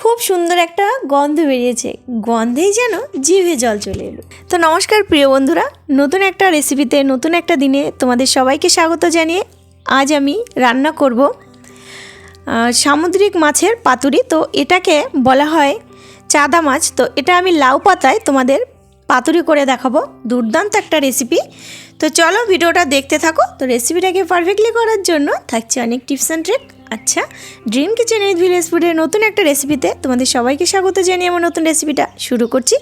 খুব সুন্দর একটা গন্ধ বেরিয়েছে। গন্ধেই যেন জিভে জল চলে এলো। তো নমস্কার প্রিয় বন্ধুরা, নতুন একটা রেসিপিতে নতুন একটা দিনে তোমাদের সবাইকে স্বাগত জানিয়ে আজ আমি রান্না করব সামুদ্রিক মাছের পাতুরি। তো এটাকে বলা হয় চাদা মাছ। তো এটা আমি লাউ পাতায় তোমাদের পাতুরি করে দেখাবো। দুর্দান্ত একটা রেসিপি তো চলো ভিডিওটা দেখতে থাকো। তো রেসিপিটাকে পারফেক্টলি করার জন্য থাকছে অনেক টিপস অ্যান্ড ট্রিক আচ্ছা ড্রিম কিচেন উইথ ভিলেজ ফুডের নতুন একটা রেসিপিতে তোমাদের সবাইকে স্বাগত জানিয়ে আমার নতুন রেসিপিটা শুরু করছি।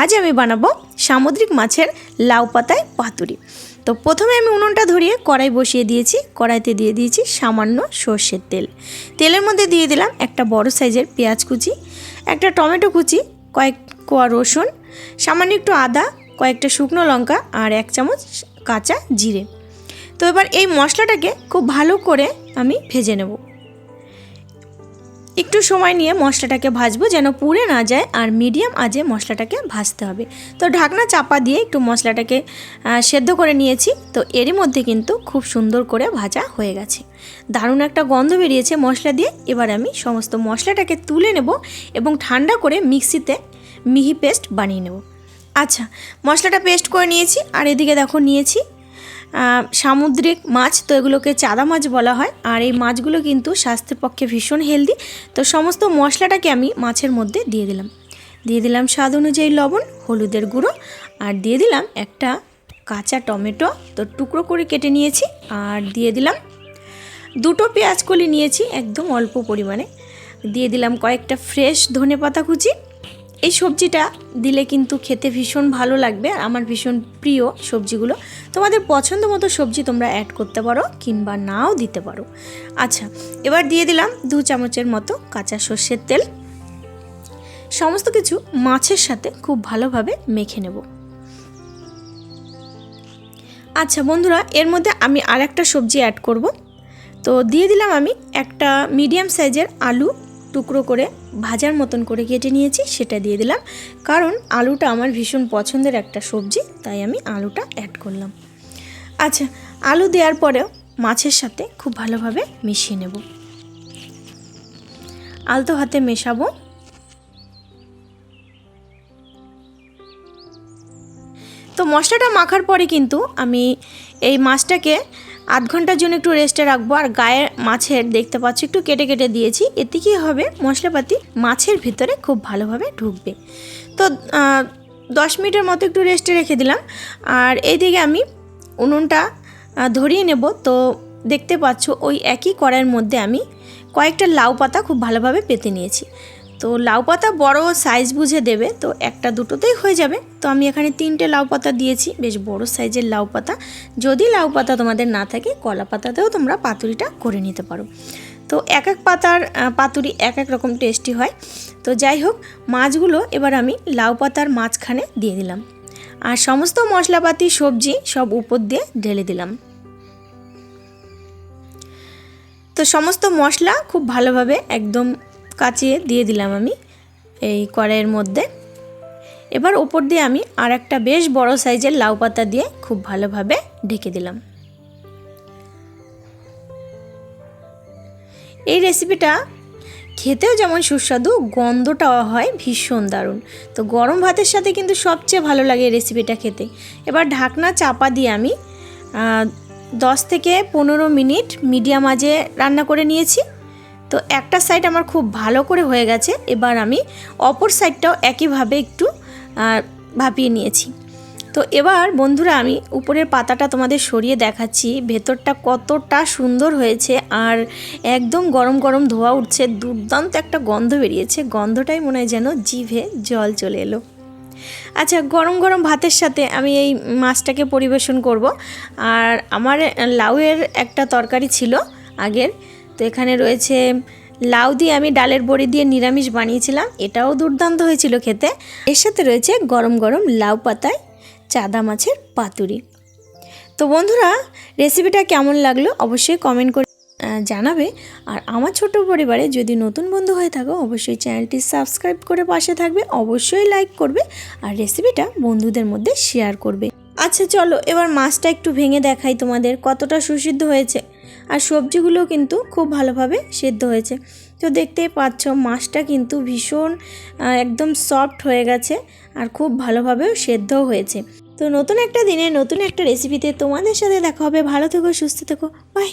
আজ আমি বানাবো সামুদ্রিক মাছের লাউ পাতায় পাতুরি। তো প্রথমে আমি উনুনটা ধরিয়ে কড়াই বসিয়ে দিয়েছি। কড়াইতে দিয়ে দিয়েছি সামান্য সর্ষের তেল। তেলের মধ্যে দিয়ে দিলাম একটা বড় সাইজের পেঁয়াজ কুচি, একটা টমেটো কুচি, কয়েক কোয়া রসুন, সামান্য একটু আদা, কয়েকটা শুকনো লঙ্কা আর এক চামচ কাঁচা জিরে। তো এবার এই মশলাটাকে খুব ভালো করে আমি ভেজে নেব। একটু সময় নিয়ে মশলাটাকে ভাজবো যেন পুড়ে না যায় আর মিডিয়াম আজে মশলাটাকে ভাজতে হবে। তো ঢাকনা চাপা দিয়ে একটু মশলাটাকে সেদ্ধ করে নিয়েছি। তো এরই মধ্যে কিন্তু খুব সুন্দর করে ভাজা হয়ে গেছে। দারুণ একটা গন্ধ বেরিয়েছে মশলা দিয়ে। এবার আমি সমস্ত মশলাটাকে তুলে নেব এবং ঠান্ডা করে মিক্সিতে মিহি পেস্ট বানিয়ে নেব। আচ্ছা মশলাটা পেস্ট করে নিয়েছি আর এদিকে দেখো নিয়েছি সামুদ্রিক মাছ, তো এগুলোকে চাদা মাছ বলা হয়। আর এই মাছগুলো কিন্তু স্বাস্থ্যের পক্ষে ভীষণ হেলদি তো সমস্ত মশলাটাকে আমি মাছের মধ্যে দিয়ে দিলাম। দিয়ে দিলাম স্বাদ অনুযায়ী লবণ, হলুদের গুঁড়ো আর দিয়ে দিলাম একটা কাঁচা টমেটো। তো টুকরো করে কেটে নিয়েছি আর দিয়ে দিলাম দুটো পেঁয়াজ কলি নিয়েছি একদম অল্প পরিমাণে। দিয়ে দিলাম কয়েকটা ফ্রেশ ধনে পাতা কুচি এই সবজিটা দিলে কিন্তু খেতে ভীষণ ভালো লাগবে, আর আমার ভীষণ প্রিয় সবজিগুলো। তোমাদের পছন্দ মতো সবজি তোমরা অ্যাড করতে পারো কিংবা নাও দিতে পারো। আচ্ছা এবার দিয়ে দিলাম দু চামচের মতো কাঁচা সর্ষের তেল। সমস্ত কিছু মাছের সাথে খুব ভালোভাবে মেখে নেব। আচ্ছা বন্ধুরা, এর মধ্যে আমি আর একটা সবজি অ্যাড করব। তো দিয়ে দিলাম আমি একটা মিডিয়াম সাইজের আলু টুকরো করে ভাজার মতন করে কেটে নিয়েছি, সেটা দিয়ে দিলাম। কারণ আলুটা আমার ভীষণ পছন্দের একটা সবজি, তাই আমি আলুটা অ্যাড করলাম। আচ্ছা আলু দেওয়ার পরেও মাছের সাথে খুব ভালোভাবে মিশিয়ে নেব। আলতো হাতে মেশাবো। তো মশলাটা মাখার পরে কিন্তু আমি এই মাছটাকে আধ ঘণ্টার জন্য একটু রেস্টে রাখব, আর গায়ে মাছের, দেখতে পাচ্ছ, একটু কেটে কেটে দিয়েছি। এতে কী হবে? মশলাপাতি মাছের ভিতরে খুব ভালোভাবে ঢুকবে। তো দশ মিনিটের মতো একটু রেস্টে রেখে দিলাম। আর এইদিকে আমি উনুনটা ধরিয়ে নেব। তো, দেখতে পাচ্ছ, ওই একই কড়াইয়ের মধ্যে আমি কয়েকটা লাউ পাতা খুব ভালোভাবে পেতে নিয়েছি। তো লাউ পাতা বড় সাইজ বুঝে দেবে, তো একটা দুটোতেই হয়ে যাবে। তো আমি এখানে তিনটে লাউ পাতা দিয়েছি, বেশ বড় সাইজের লাউ পাতা। যদি লাউ পাতা তোমাদের না থাকে, কলা পাতাতেও তোমরা পাতুরিটা করে নিতে পারো। তো এক এক পাতার পাতুরি এক এক রকম টেস্টি হয়। তো যাই হোক, মাছগুলো এবার আমি লাউ পাতার মাঝখানে দিয়ে দিলাম। আর সমস্ত মশলাপাতি, সবজি সব উপর দিয়ে ঢেলে দিলাম। তো সমস্ত মশলা খুব ভালোভাবে একদম কাচিয়ে দিয়ে দিলাম আমি এই কড়াইয়ের মধ্যে। এবার ওপর দিয়ে আমি আর একটা বেশ বড় সাইজের লাউ পাতা দিয়ে খুব ভালোভাবে ঢেকে দিলাম। এই রেসিপিটা খেতেও যেমন সুস্বাদু, গন্ধটাও হয় ভীষণ দারুণ। তো গরম ভাতের সাথে কিন্তু সবচেয়ে ভালো লাগে এই রেসিপিটা খেতে। এবার ঢাকনা চাপা দিয়ে আমি দশ থেকে পনেরো মিনিট মিডিয়াম আজে রান্না করে নিয়েছি। তো একটা সাইড আমার খুব ভালো করে হয়ে গেছে, এবার আমি অপর সাইডটাও একইভাবে একটু ভাপিয়ে নিয়েছি। তো এবার বন্ধুরা আমি উপরের পাতাটা তোমাদের সরিয়ে দেখাচ্ছি, ভেতরটা কতটা সুন্দর হয়েছে আর একদম গরম গরম ধোয়া উঠছে, দুর্দান্ত একটা গন্ধ বেরিয়েছে, গন্ধটাই মনে হয় যেন জিভে জল চলে এলো। আচ্ছা গরম গরম ভাতের সাথে আমি এই মাছটাকে পরিবেশন করব, আর আমার লাউয়ের একটা তরকারি ছিল আগের তো এখানে রয়েছে, লাউ দিয়ে আমি ডালের বড়ি দিয়ে নিরামিষ বানিয়েছিলাম। এটাও দুর্দান্ত হয়েছিল খেতে। এর সাথে রয়েছে গরম গরম লাউ পাতায় চাদা মাছের পাতুরি। তো বন্ধুরা রেসিপিটা কেমন লাগল অবশ্যই কমেন্ট করে জানাবে। আর আমার ছোট পরিবারে যদি নতুন বন্ধু হয়ে থাকো, অবশ্যই চ্যানেলটি সাবস্ক্রাইব করে পাশে থাকবে, অবশ্যই লাইক করবে আর রেসিপিটা বন্ধুদের মধ্যে শেয়ার করবে। আচ্ছা চলো এবার মাছটা একটু ভেঙে দেখাই তোমাদের কতটা সুসিদ্ধ হয়েছে। আর সবজিগুলো কিন্তু খুব ভালোভাবে সেদ্ধ হয়েছে। তো দেখতেই পাচ্ছ, মাছটা কিন্তু ভীষণ একদম সফট হয়ে গেছে আর খুব ভালোভাবেও সেদ্ধ হয়েছে। তো নতুন একটা দিনে নতুন একটা রেসিপিতে তোমাদের সাথে দেখা হবে। ভালো থেকো, সুস্থ থেকো। বাই